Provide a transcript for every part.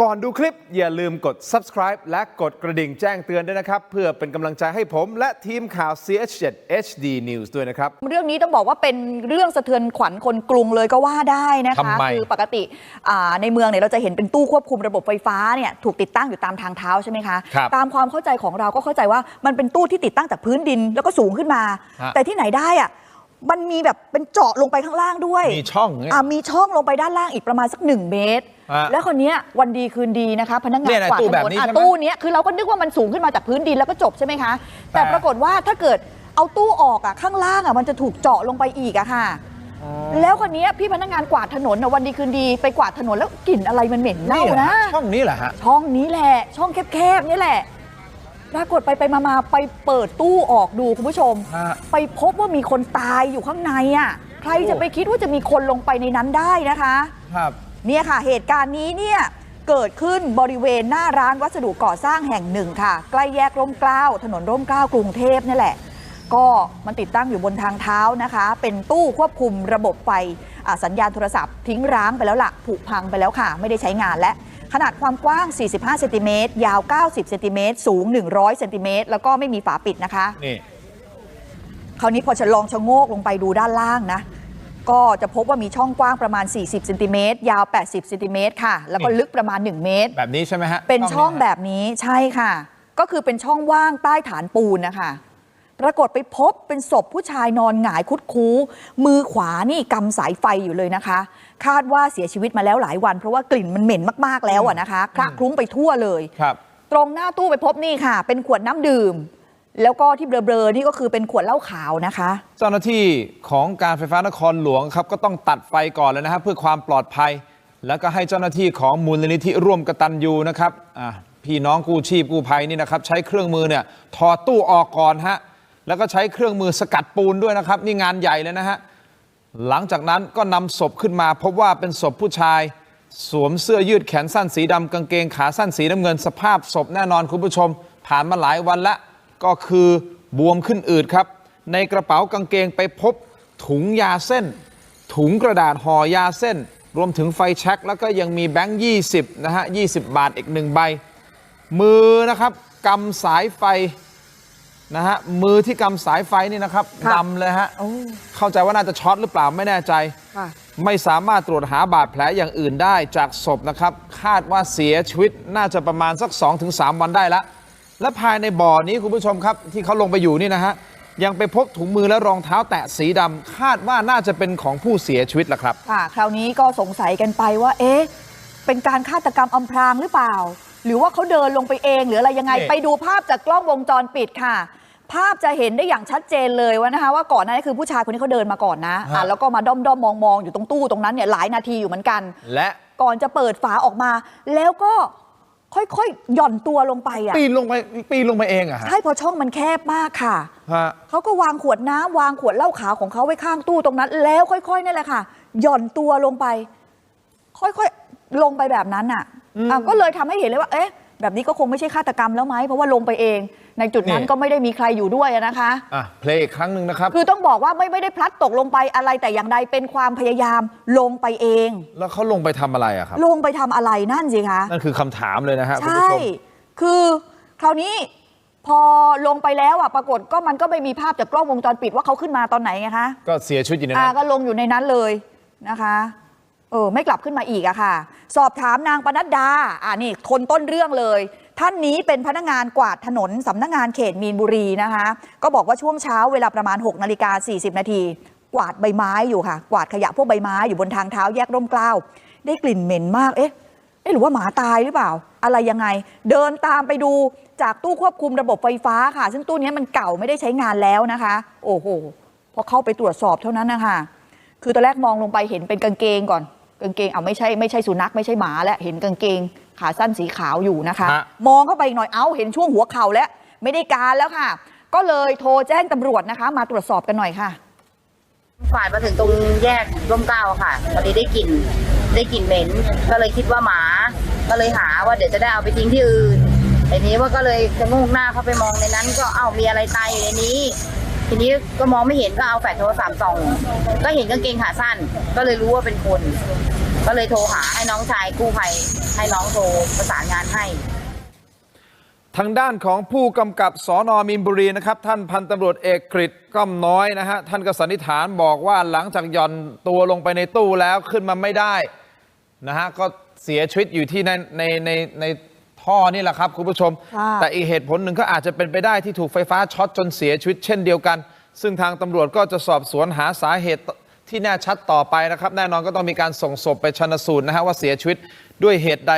ก่อนดูคลิปอย่าลืมกด subscribe และกดกระดิ่งแจ้งเตือนด้วยนะครับ เพื่อเป็นกำลังใจให้ผมและทีมข่าว CH7 HD News ด้วยนะครับ เรื่องนี้ต้องบอกว่าเป็นเรื่องสะเทือนขวัญคนกรุงเลยก็ว่าได้นะคะทำไม คือปกติอ่าในเมืองเนี่ยเราจะเห็นเป็นตู้ควบคุมระบบไฟฟ้าเนี่ยถูกติดตั้งอยู่ตามทางเท้าใช่ไหมคะ ครับตามความเข้าใจของเราก็เข้าใจว่ามันเป็นตู้ที่ติดตั้งจากพื้นดินแล้วก็สูงขึ้นมา ฮะ แต่ที่ไหนได้อะมันมีแบบเป็นเจาะลงไปข้างล่างด้วย มีช่องเนี่ย อ่ามีช่องลงไปด้านล่างอีกประมาณสักหนึ่งเมตรฮะ แล้วคนนี้ยวันดีคืนดีนะคะ พนักงาเนี่นยนะกวาดตู้ถแบบนนนี้อะใช่ไหมตู้เนี้ยคือเราก็นึกว่ามันสูงขึ้นมาจากพื้นดินแล้วก็จบใช่ไหมคะแต่แต่ปรากฏว่าถ้าเกิดเอาตู้ออกอะข้างล่างอะมันจะถูกเจาะลงไปอีกอะค่ะแล้วคนนี้ยพี่พนักงานกวาดถนนน่ะวันดีคืนดีไปกวาดถนนแล้วกลิ่นอะไรมันเหม็นเน่าเหรอนะฮะช่องนี้เหรอฮะช่องนี้แหละ ช่องแคบๆนี่แหละปรากฏไปไปมาๆไปเปิดตู้ออกดูคุณผู้ชมฮะไปพบว่ามีคนตายอยู่ข้างในอะใครจะไปคิดว่าจะมีคนลงไปในนั้นได้นะคะ ครับ เนี่ยค่ะ เหตุการณ์นี้เนี่ยเกิดขึ้นบริเวณหน้าร้านวัสดุก่อสร้างแห่งหนึ่งค่ะ ใกล้แยกร่มเกล้าถนนร่มเกล้ากรุงเทพนี่แหละ ก็มันติดตั้งอยู่บนทางเท้านะคะ เป็นตู้ควบคุมระบบไฟอ่าสัญญาณโทรศัพท์ทิ้งร้างไปแล้วละ่ะผุพังไปแล้วค่ะ ไม่ได้ใช้งานและขนาดความกว้าง 45 เซนติเมตร ยาว 90 เซนติเมตร สูง 100 เซนติเมตร แล้วก็ไม่มีฝาปิดนะคะ นี่ คราวนี้พอฉันลองชะโงกลงไปดูด้านล่างนะ ก็จะพบว่ามีช่องกว้างประมาณ 40เซนติเมตรยาว 80เซนติเมตรค่ะ แล้วก็นี่ลึกประมาณ 1 เมตร แบบนี้ใช่ไหมฮะเป็นช่องนี้แบฮะบนี้ใช่ค่ะ ก็คือเป็นช่องว่างใต้ฐานปูนนะคะปรากฏไปพบเป็นศพผู้ชายนอนหงายคุดคู้ มือขวานี่กำสายไฟอยู่เลยนะคะ คาดว่าเสียชีวิตมาแล้วหลายวัน เพราะว่ากลิ่นมันเหม็นมากๆแล้วอะนะคะคละคลุ้งไปทั่วเลยครับตรงหน้าตู้ไปพบนี่ค่ะ เป็นขวดน้ำดื่ม แล้วก็ที่เบลอๆนี่ก็คือเป็นขวดเหล้าขาวนะคะ เจ้าหน้าที่ของการไฟฟ้านครหลวงครับก็ต้องตัดไฟก่อนเลยนะฮะเพื่อความปลอดภัย แล้วก็ให้เจ้าหน้าที่ของมูลนิธิร่วมกตัญญูนะครับอะพี่น้องกู้ชีพกู้ภัยนี่นะครับใช้เครื่องมือเนี่ยถอดตู้ออกก่อนฮะแล้วก็ใช้เครื่องมือสกัดปูนด้วยนะครับ นี่งานใหญ่เลยนะฮะหลังจากนั้นก็นำศพขึ้นมา พบว่าเป็นศพผู้ชาย สวมเสื้อยืดแขนสั้นสีดำกางเกงขาสั้นสีน้ำเงินสภาพศพแน่นอนคุณผู้ชม ผ่านมาหลายวันแล้ว ก็คือบวมขึ้นอืดครับ ในกระเป๋ากางเกงไปพบถุงยาเส้น ถุงกระดาษห่อยาเส้น รวมถึงไฟแช็กแล้วก็ยังมีแบงค์20นะฮะ20 บาทอีกหนึ่งใบ มือนะครับกำสายไฟนะฮะมือที่กำสายไฟนี่นะครับค่ะดำเลยฮะโอ้เข้าใจว่าน่าจะช็อตหรือเปล่าไม่แน่ใจค่ะไม่สามารถตรวจหาบาดแผลอย่างอื่นได้จากศพนะครับ คาดว่าเสียชีวิตน่าจะประมาณสัก 2-3 วันได้ละ และภายในบ่อนี้คุณผู้ชมครับ ที่เขาลงไปอยู่นี่นะฮะยังไปพบถุงมือและรองเท้าแตะสีดำคาดว่าน่าจะเป็นของผู้เสียชีวิตละครับ ค่ะ คราวนี้ก็สงสัยกันไปว่า เอ๊ะ เป็นการฆาตกรรมอำพรางหรือเปล่า หรือว่าเขาเดินลงไปเองหรืออะไรยังไง นี่ ไปดูภาพจากกล้องวงจรปิดค่ะ ภาพจะเห็นได้อย่างชัดเจนเลยว่านะคะ ว่าก่อนหน้านี้คือผู้ชายคนนี้เขาเดินมาก่อนนะอะแล้วก็มาด้อมด้อมมองมองๆอยู่ตรงตู้ตรงนั้นเนี่ยหลายนาทีอยู่เหมือนกัน และ ก่อนจะเปิดฝาออกมา แล้วก็ ค่อยๆ หย่อนตัวลงไปอะปีนลงไปปีนลงไปเองอะฮะใช่เพราะช่องมันแคบมากค่ะ ฮะเขาก็วางขวดน้ำวางขวดเหล้าขาวของเขาไว้ข้างตู้ตรงนั้น แล้วค่อยๆนี่แหละค่ะ หย่อนตัวลงไป ค่อยๆ ลงไปแบบนั้นอะอะก็เลยทำให้เห็นเลยว่า เอ๊ะ แบบนี้ก็คงไม่ใช่ฆาตกรรมแล้วไหมเพราะว่าลงไปเอง ในจุดนั้นนี่ ก็ไม่ได้มีใครอยู่ด้วยอะนะคะ อะเพลงอีกครั้งหนึ่งนะครับ คือต้องบอกว่าไม่ไม่ได้พลัดตกลงไปอะไรแต่อย่างใดเป็นความพยายามลงไปเอง แล้วเขาลงไปทำอะไรอะครับ ลงไปทำอะไรนั่นสิคะ นั่นคือคำถามเลยนะฮะคุณใช่ผู้ชม คือคราวนี้พอลงไปแล้วอะ ปรากฏก็มันก็ไม่มีภาพจากกล้องวงจรปิดว่าเขาขึ้นมาตอนไหนไงคะ ก็เสียชีวิตอยู่ในอ่านั้น ก็ลงอยู่ในนั้นเลยนะคะ เออไม่กลับขึ้นมาอีกอะค่ะ สอบถามนางปนัดดา อ่านี่คนต้นเรื่องเลย ท่านนี้เป็นพนักงานกวาดถนนสำนักงานเขตมีนบุรีนะคะ ก็บอกว่าช่วงเช้าเวลาประมาณ6นาฬิกา40 นาที กวาดใบไม้อยู่ค่ะ กวาดขยะพวกใบไม้อยู่บนทางเท้าแยกร่มเกล้าได้กลิ่นเหม็นมากเอ๊ะเอ๊ะหรือว่าหมาตายหรือเปล่า อะไรยังไง เดินตามไปดูจากตู้ควบคุมระบบไฟฟ้าค่ะ ซึ่งตู้นี้มันเก่าไม่ได้ใช้งานแล้วนะคะ โอ้โหพอเข้าไปตรวจสอบเท่านั้นนะคะคือตอนแรกมองลงไปเห็นเป็นกางเกงก่อน กางเกงเอาไม่ใช่ไม่ใช่สุนัขไม่ใช่หมาแล้วเห็นกางเกง ขาสั้นสีขาวอยู่นะคะ ฮะ มองเข้าไปอีกหน่อยเอ้าเห็นช่วงหัวเข่าแล้ว ไม่ได้การแล้วค่ะ ก็เลยโทรแจ้งตำรวจนะคะ มาตรวจสอบกันหน่อยค่ะ ฝ่ายมาถึงตรงแยกร่มเกล้าอะค่ะพอดีได้กลิ่นได้กลิ่นเหม็น ก็เลยคิดว่าหมา ก็เลยหาว่าเดี๋ยวจะได้เอาไปทิ้งที่อื่นทีนี้ว่าก็เลยจะงกหน้าเข้าไปมองในนั้น ก็เอ้ามีอะไรตายอยู่ในนี้ ทีนี้ก็มองไม่เห็นก็เอาแฟลชโทรศัพท์ส่องก็เห็นกางเกงขาสั้น ก็เลยรู้ว่าเป็นคน ก็เลยโทรหาให้น้องชายกู้ภัยให้น้องโทรประสานงานให้ ทางด้านของผู้กำกับสอนอมีนบุรีนะครับ ท่านพันตำรวจเอกกฤษก้อมน้อยนะฮะ ท่านก็สันนิษฐานบอกว่าหลังจากหย่อนตัวลงไปในตู้แล้วขึ้นมาไม่ได้นะฮะก็เสียชีวิตอยู่ที่ในในในในท่อนี่แหละครับคุณผู้ชมค่ะแต่อีกเหตุผลหนึ่งก็อาจจะเป็นไปได้ที่ถูกไฟฟ้าช็อตจนเสียชีวิตเช่นเดียวกัน ซึ่งทางตำรวจก็จะสอบสวนหาสาเหตุ ที่แน่ชัดต่อไปนะครับ แน่นอนก็ต้องมีการส่งศพไปชันสูตรนะฮะว่าเสียชีวิตด้วยเหตุใด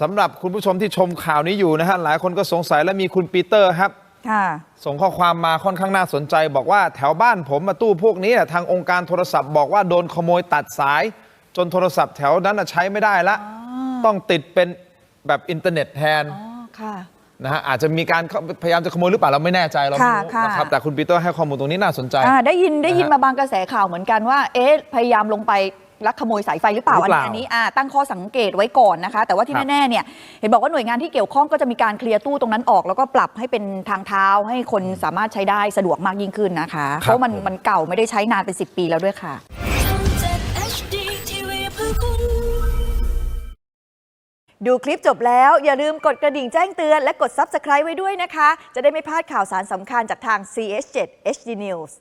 สำหรับคุณผู้ชมที่ชมข่าวนี้อยู่นะฮะหลายคนก็สงสัยและมีคุณปีเตอร์ครับ ค่ะ ส่งข้อความมาค่อนข้างน่าสนใจ บอกว่าแถวบ้านผมมาตู้พวกนี้น่ะทางองค์การโทรศัพท์บอกว่าโดนขโมยตัดสาย จนโทรศัพท์แถวนั้นน่ะใช้ไม่ได้ละ ต้องติดเป็นแบบอินเทอร์เน็ตแทน อ๋อ ค่ะ นะฮะอาจจะมีการเข้าพยายามจะขโมยหรือเปล่าเราไม่แน่ใจเราไม่รู้ค่ะ นะครับแต่คุณปีเตอร์ให้ข้อมูลตรงนี้น่าสนใจ อ่าได้ยินได้ยินนะฮะมาบางกระแสข่าวเหมือนกันว่า เอ๊ะพยายามลงไปลักขโมยสายไฟหรือเปล่าหรืออันเปล่านี้อันนี้อ่าตั้งข้อสังเกตไว้ก่อนนะคะ แต่ว่าที่ครับ แน่ๆเนี่ยเห็นบอกว่าหน่วยงานที่เกี่ยวข้องก็จะมีการเคลียร์ตู้ตรงนั้นออก แล้วก็ปรับให้เป็นทางเท้าให้คนสามารถใช้ได้สะดวกมากยิ่งขึ้นนะคะ เพราะมันมันเก่าไม่ได้ใช้นานเป็น 10 ปีแล้วด้วยค่ะ ดูคลิปจบแล้วอย่าลืมกดกระดิ่งแจ้งเตือนและกด Subscribe ไว้ด้วยนะคะ จะได้ไม่พลาดข่าวสารสำคัญจากทาง CS7 HD News